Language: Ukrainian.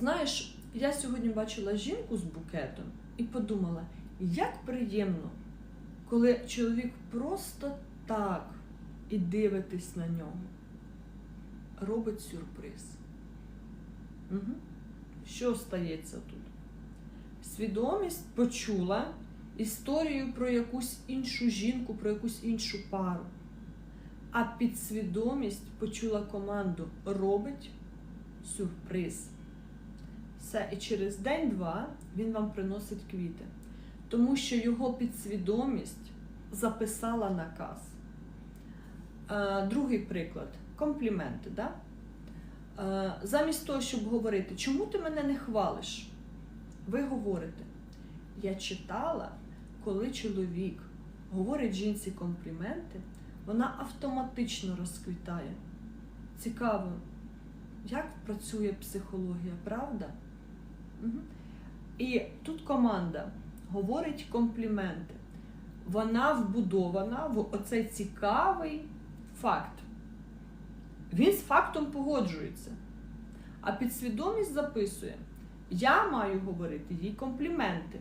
Знаєш, я сьогодні бачила жінку з букетом і подумала, як приємно, коли чоловік просто так і дивитись на нього, робить сюрприз. Угу. Що стається тут? Свідомість почула історію про якусь іншу жінку, про якусь іншу пару. А підсвідомість почула команду робить сюрприз. Все, і через день-два він вам приносить квіти. Тому що його підсвідомість записала наказ. Е, другий приклад компліменти. Да? Е, замість того, щоб говорити, чому ти мене не хвалиш? Ви говорите, я читала, коли чоловік говорить жінці компліменти, вона автоматично розквітає. Цікаво, як працює психологія, правда? І тут команда говорить компліменти. Вона вбудована в оцей цікавий факт. Він з фактом погоджується. А підсвідомість записує: я маю говорити їй компліменти.